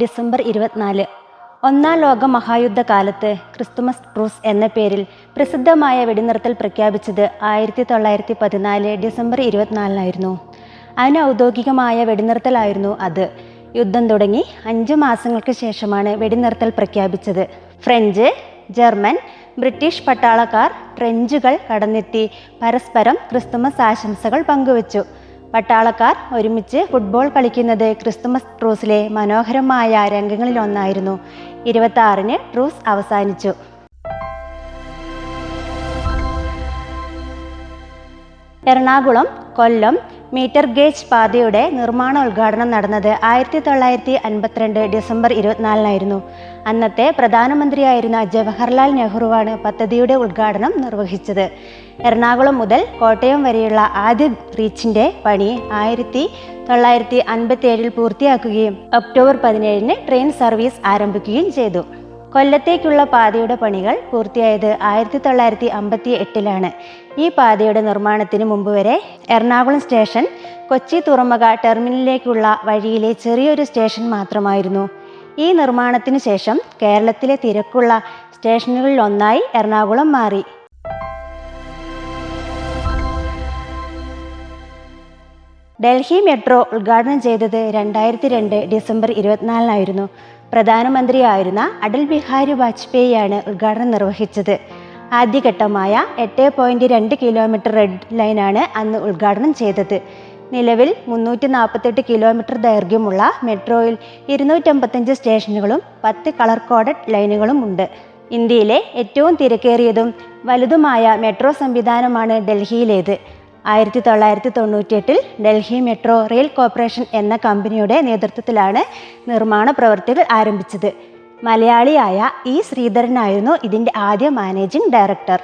December ഇരുപത്തിനാല്. ഒന്നാം ലോക മഹായുദ്ധകാലത്ത് ക്രിസ്തുമസ് ട്രൂസ് എന്ന പേരിൽ പ്രസിദ്ധമായ വെടിനിർത്തൽ പ്രഖ്യാപിച്ചത് ആയിരത്തി തൊള്ളായിരത്തി പതിനാല് ഡിസംബർ ഇരുപത്തിനാലിനായിരുന്നു. അനൗദ്യോഗികമായ വെടിനിർത്തലായിരുന്നു അത്. യുദ്ധം തുടങ്ങി അഞ്ച് മാസങ്ങൾക്ക് ശേഷമാണ് വെടിനിർത്തൽ പ്രഖ്യാപിച്ചത്. ഫ്രഞ്ച് ജർമ്മൻ ബ്രിട്ടീഷ് പട്ടാളക്കാർ ട്രെഞ്ചുകൾ കടന്നെത്തി പരസ്പരം ക്രിസ്തുമസ് ആശംസകൾ പങ്കുവച്ചു. പട്ടാളക്കാർ ഒരുമിച്ച് ഫുട്ബോൾ കളിക്കുന്നത് ക്രിസ്തുമസ് ട്രൂസിലെ മനോഹരമായ രംഗങ്ങളിലൊന്നായിരുന്നു. ഇരുപത്തി ആറിന് ട്രൂസ് അവസാനിച്ചു. എറണാകുളം കൊല്ലം മീറ്റർ ഗേജ് പാതയുടെ നിർമ്മാണ ഉദ്ഘാടനം നടന്നത് ആയിരത്തി തൊള്ളായിരത്തി അൻപത്തിരണ്ട് ഡിസംബർ ഇരുപത്തിനാലിനായിരുന്നു. അന്നത്തെ പ്രധാനമന്ത്രിയായിരുന്ന ജവഹർലാൽ നെഹ്റുവാണ് പദ്ധതിയുടെ ഉദ്ഘാടനം നിർവഹിച്ചത്. എറണാകുളം മുതൽ കോട്ടയം വരെയുള്ള ആദ്യ റീച്ചിന്റെ പണി ആയിരത്തി തൊള്ളായിരത്തി അൻപത്തി ഏഴിൽ പൂർത്തിയാക്കുകയും ഒക്ടോബർ പതിനേഴിന് ട്രെയിൻ സർവീസ് ആരംഭിക്കുകയും ചെയ്തു. കൊല്ലത്തേക്കുള്ള പാതയുടെ പണികൾ പൂർത്തിയായത് ആയിരത്തി തൊള്ളായിരത്തി അമ്പത്തി എട്ടിലാണ് ഈ പാതയുടെ നിർമ്മാണത്തിന് മുമ്പ് വരെ എറണാകുളം സ്റ്റേഷൻ കൊച്ചി തുറമുഖ ടെർമിനലിലേക്കുള്ള വഴിയിലെ ചെറിയൊരു സ്റ്റേഷൻ മാത്രമായിരുന്നു. ഈ നിർമ്മാണത്തിന് ശേഷം കേരളത്തിലെ തിരക്കുള്ള സ്റ്റേഷനുകളിൽ ഒന്നായി എറണാകുളം മാറി. ഡൽഹി മെട്രോ ഉദ്ഘാടനം ചെയ്തത് രണ്ടായിരത്തി രണ്ട് ഡിസംബർ ഇരുപത്തിനാലിനായിരുന്നു. പ്രധാനമന്ത്രിയായിരുന്ന അടൽ ബിഹാരി വാജ്പേയിയാണ് ഉദ്ഘാടനം നിർവഹിച്ചത്. ആദ്യഘട്ടമായ എട്ട് പോയിന്റ് രണ്ട് കിലോമീറ്റർ റെഡ് ലൈനാണ് അന്ന് ഉദ്ഘാടനം ചെയ്തത്. നിലവിൽ മുന്നൂറ്റി നാൽപ്പത്തെട്ട് കിലോമീറ്റർ ദൈർഘ്യമുള്ള മെട്രോയിൽ ഇരുന്നൂറ്റമ്പത്തഞ്ച് സ്റ്റേഷനുകളും പത്ത് കളർ കോഡഡ് ലൈനുകളും ഉണ്ട്. ഇന്ത്യയിലെ ഏറ്റവും തിരക്കേറിയതും വലുതുമായ മെട്രോ സംവിധാനമാണ് ഡൽഹിയിലേത്. ആയിരത്തി തൊള്ളായിരത്തി തൊണ്ണൂറ്റിയെട്ടിൽ ഡൽഹി മെട്രോ റെയിൽ കോർപ്പറേഷൻ എന്ന കമ്പനിയുടെ നേതൃത്വത്തിലാണ് നിർമ്മാണ പ്രവൃത്തികൾ ആരംഭിച്ചത്. മലയാളിയായ ഇ ശ്രീധരനായിരുന്നു ഇതിന്റെ ആദ്യ മാനേജിംഗ് ഡയറക്ടർ.